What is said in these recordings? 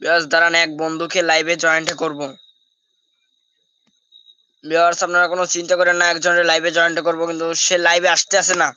বিয়ার্স দাঁড়ান, এক বন্ধুকে লাইভে জয়েন্ট করব। বিয়ার্স আপনারা কোনো চিন্তা করেন না, একজনের লাইভে জয়েন্ট করব, কিন্তু সে লাইভে আসতে আসে না।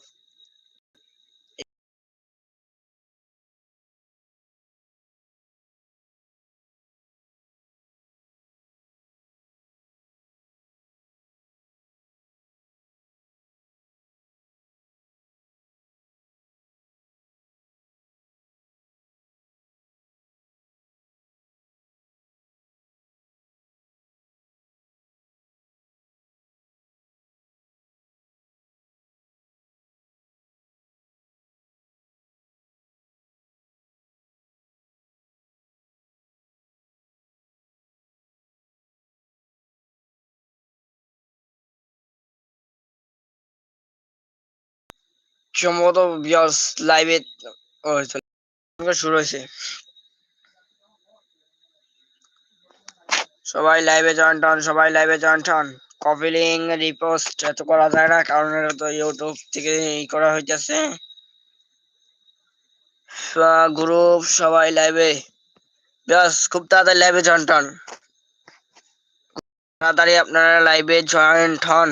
সম্ভবত লাইভে শুরু হয়েছে। সবাই লাইভে জয়েন্ট হন সবাই লাইভে জয়েন্ট হন কপি রিপোস্ট এত করা যায় না, কারণ এটা তো ইউটিউব থেকে ই করা হইতেছে। গ্রুপ সবাই লাইভে। ব্যাস খুব তাড়াতাড়ি লাইভে জয়েন্ট হন তাড়াতাড়ি আপনারা লাইভে জয়েন্ট হন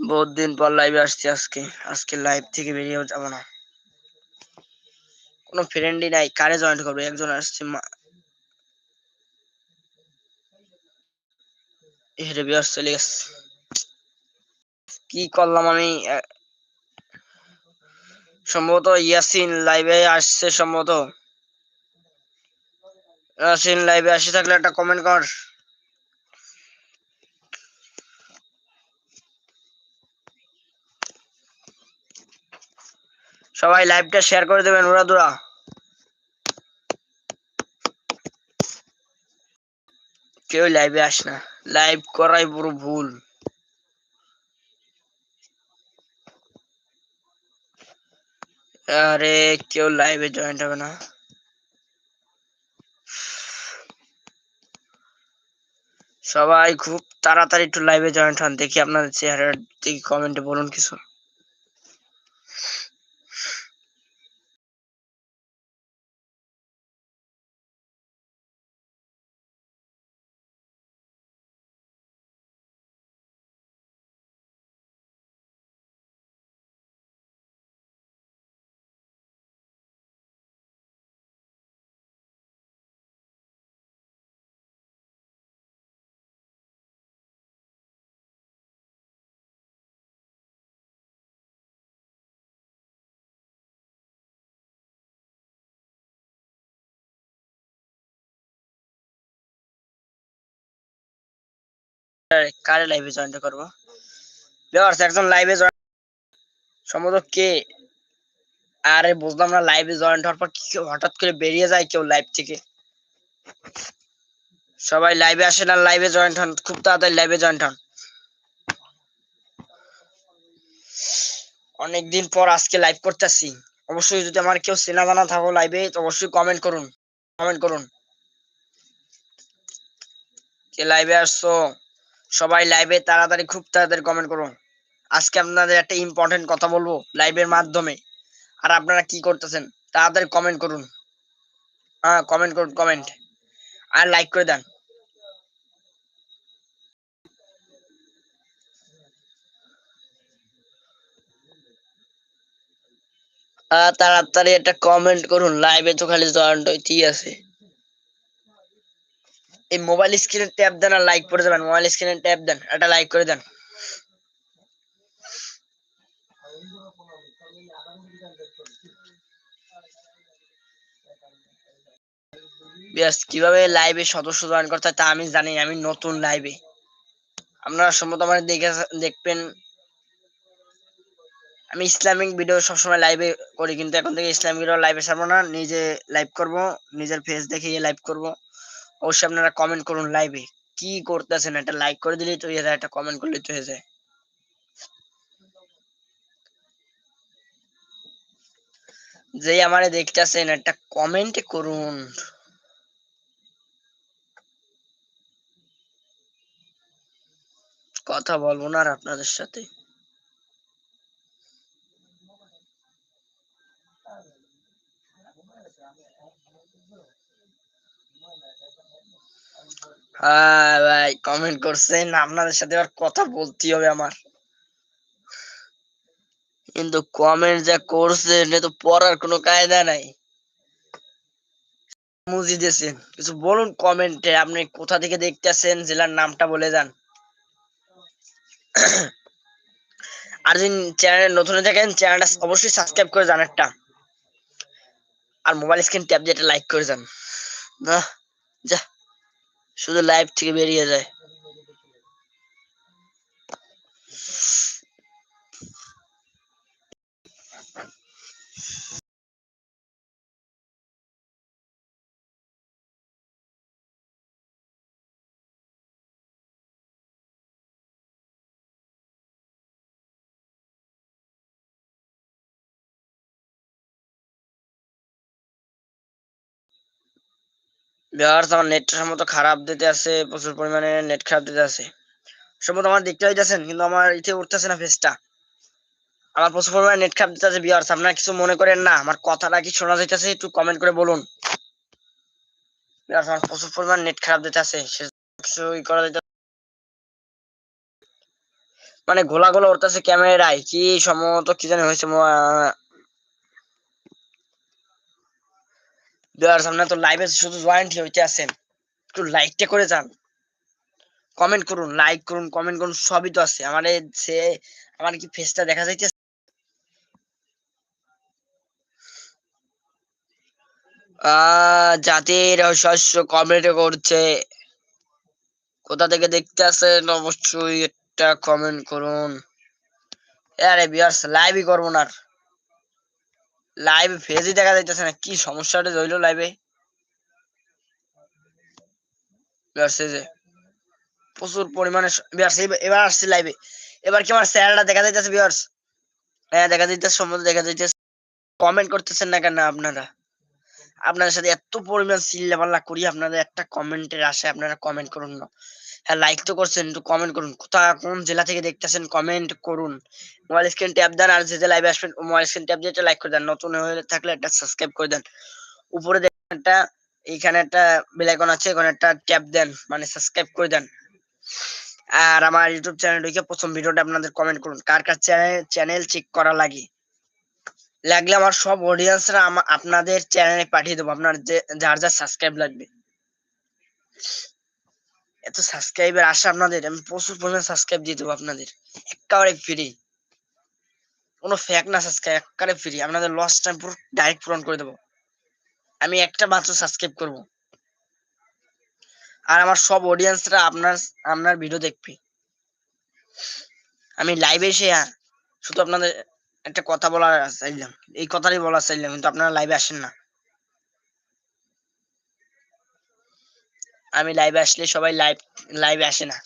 বহুত দিন পর লাইভে আসছি আজকে। আজকে লাইভ থেকে বেরিয়েও যাব না। কোনো ফ্রেন্ডই নাই, কারে জয়েন্ট করবে? একজন আসছে হেরে বিয়ার চলে গেছে। কি করলাম আমি? সম্ভবত ইয়াসিন লাইভে আসছে সম্ভবত। ইয়াসিন লাইভে আসে থাকলে একটা কমেন্ট কর। সবাই লাইভটা শেয়ার করে দেবেন, ওরা দুরা। কেউ লাইভে আস না। লাইভ করাই পুরো ভুল। আরে, কেউ লাইভে জয়েন্ট হবে না। সবাই খুব তাড়াতাড়ি একটু লাইভে জয়েন্ট হন, দেখি আপনাদের চেহারা দেখি কমেন্টে বলুন কিছু। কারে লাইভে জয়েন করব? ভিউয়ার্স একজন লাইভে জয়েন সম্ভবত কে? আরে, বুঝলাম না লাইভে জয়েন হওয়ার পর কি হঠাৎ করে বেরিয়ে যায় কেউ লাইভ থেকে? সবাই লাইভে আসেন আর লাইভে জয়েন্ট হন, খুব তাড়াতাড়ি লাইভে জয়েন্ট হন। অনেকদিন পর আজকে লাইভ করতেছি। অবশ্যই যদি আমার কেউ চেনা জানা থাকো লাইভে অবশ্যই কমেন্ট করুন। কমেন্ট করুন। কে লাইভে আসছো? সবাই লাইভে তাড়াতাড়ি খুব তাড়াতাড়ি কমেন্ট করুন। আজকে আপনাদের একটা ইম্পর্টেন্ট কথা বলব লাইভের মাধ্যমে। আর আপনারা কি করতেছেন? তাড়াতাড়ি কমেন্ট করুন। হ্যাঁ কমেন্ট করুন কমেন্ট আর লাইক করে দেন। তাড়াতাড়ি একটা কমেন্ট করুন। লাইভে তো খালি জয়েন্ট হইতেই আছে। এই মোবাইল স্ক্রিনে ট্যাপ দেন আর লাইক করে দেবেন। মোবাইল স্ক্রিনে ট্যাপ দেন, একটা লাইক করে দেন। বেশ কীভাবে লাইভে সদস্য জয়েন করতে হয় তা আমি জানি আমি নতুন লাইভে আপনারা সম্ভবত আমার দেখে দেখবেন। আমি ইসলামিক ভিডিও সবসময় লাইভে করি, কিন্তু এখন থেকে ইসলামিক ভিডিও লাইভে ছাড়বো না, নিজে লাইভ করব, নিজের ফেস দেখে লাইভ করব। অবশ্যই আপনারা কমেন্ট করুন লাইভে কি করতেছেন? একটা লাইক করে দিলেই তো হয়ে যায়, একটা কমেন্ট করলেই তো হয়ে যায়। যে আমারে দেখতেছেন, একটা কমেন্ট করুন। কথা বলব না আর আপনাদের সাথে। ভাই কমেন্ট করছেন, আপনাদের সাথে আর কথা বলতে হবে আমার। কিন্তু কমেন্ট যা করছেন এ তো পড়ার কোনো কায়দা নাই। মুজি দিয়েছেন। কিছু বলুন কমেন্টে আপনি কোথা থেকে দেখতেছেন জেলার নামটা বলে যান। আর যদি চ্যানেলে নতুন থাকেন চ্যানেলটা অবশ্যই সাবস্ক্রাইব করে যান একটা আর মোবাইল স্ক্রিন ট্যাপ দিয়ে একটা লাইক করে যান। না যা শুধু লাইভ থেকে বেরিয়ে যায়। ভিউয়ার্স আমার নেট সম্ভবত খারাপ দিতে আছে, প্রচুর পরিমাণে নেট খারাপ দিতে আছে। সম্ভবত আমার দেখতে পাইতেছেন কিন্তু আমার ইতে উঠতেছে না ফেসটা আমার প্রচুর পরিমাণে নেট খারাপ দিতে আছে ভিউয়ার্স আপনারা কিছু মনে করেন না, আমার কথাটা কি শোনা যাইতেছে একটু কমেন্ট করে বলুন। আমার প্রচুর পরিমাণ নেট খারাপ দিতে আছে কিছু ই করা যাইতে মানে গোলা গোলা উঠতেছে ক্যামেরায়, কি সম্ভবত কি জানি হয়েছে ভিউয়ার্স আপনারা তো লাইভে শুধু জয়েন্ট হইতে আছেন একটু লাইকটা করে যান। কমেন্ট করুন লাইক করুন কমেন্ট করুন, সবই তো আছে। আমার সে, আমার কি ফেসটা দেখা যাইতেছে? জাতির শস্য কমেন্ট করছে। কোথা থেকে দেখতে আসেন অবশ্যই একটা কমেন্ট করুন। আরে বিয়ার্স লাইভই করব না লাইভ ফেজই দেখা যাইতেছে না, কি সমস্যাটা রইল লাইভে প্রচুর পরিমাণে এবার আসছে লাইভে এবার কি আমার স্যারটা দেখা যাইতেছে বিয়ার্স হ্যাঁ দেখা যাইতেছে, সম্বন্ধে দেখা যাইতেছে। কমেন্ট করতেছেন না কেন আপনারা? আপনাদের সাথে এত পরিমাণ চিল্লা পাল্লা করি, আপনাদের একটা কমেন্টের আসে আপনারা কমেন্ট করুন না। লাইক তো করছেন, একটু কমেন্ট করুন। কোথা, কোন জেলা থেকে দেখতেছেন কমেন্ট করুন। মোবাইল স্ক্রিন ট্যাপ দেন, আর যে লাইভে আসবেন মোবাইল স্ক্রিন ট্যাপ দিয়ে লাইক করে দেন। নতুন হয়ে থাকলে একটা সাবস্ক্রাইব করে দেন। উপরে দেখেন একটা এইখানে একটা বেল আইকন আছে, এখানে একটা ট্যাপ দেন মানে সাবস্ক্রাইব করে দেন। আর আমার ইউটিউব চ্যানেল ঢুকে প্রথম ভিডিওটা আপনাদের কমেন্ট করুন। কার কার চ্যানেল চ্যানেল চেক করা লাগে? লাগলে আমার সব অডিয়েন্সরা আপনাদের চ্যানেলে পাঠিয়ে দেবো। আপনার যে, যার যার সাবস্ক্রাইব লাগবে। এত সাবস্ক্রাইবার আসে আপনাদের, আমি প্রচুর পরিমাণে সাবস্ক্রাইব দিয়ে দেবো আপনাদের। একেবারে ফ্রি কোনো ফ্যাক না সাবস্ক্রাইব একেবারে ফ্রি আপনাদের লস টাইম পুরো ডাইরেক্ট পূরণ করে দেবো। আমি একটা মাত্র সাবস্ক্রাইব করব। আর আমার সব অডিয়েন্সরা আপনার আপনার ভিডিও দেখবে। আমি লাইভে এসে শুধু আপনাদের একটা কথা বলার চাইলাম। এই কথাটাই বলার চাইলাম, কিন্তু আপনারা লাইভে আসেন না। আমি লাইভে আসলে সবাই লাইভ লাইভে আসে না।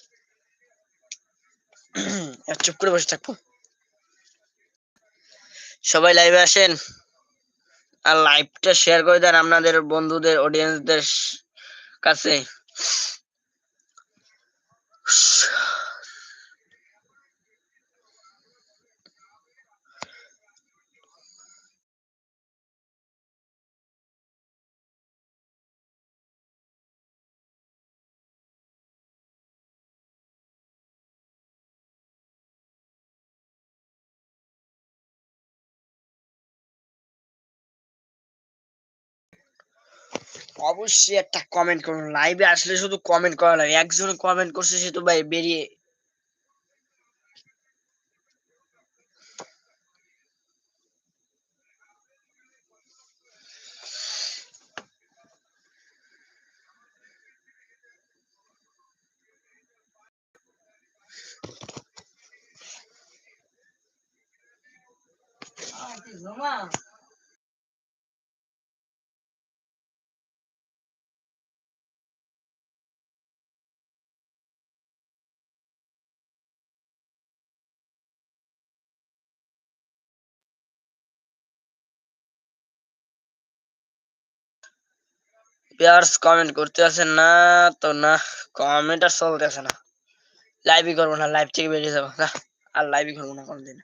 চুপ করে বসে থাকব? সবাই লাইভে আসেন। আর লাইভটা শেয়ার করে দেন আপনাদের বন্ধুদের অডিয়েন্সদের কাছে। অবশ্যই একটা কমেন্ট করুন লাইভে আসলে শুধু কমেন্ট করা লাগে একজন কমেন্ট করছে, সে তো ভাই বেরিয়ে. পেয়ার্স কমেন্ট করতে আছেন না, তো না কমেন্ট আর চলতে চলতেছে না। লাইভই করব না লাইভ থেকে বেরিয়ে যাব। না, আর লাইভই করব না কোনদিন।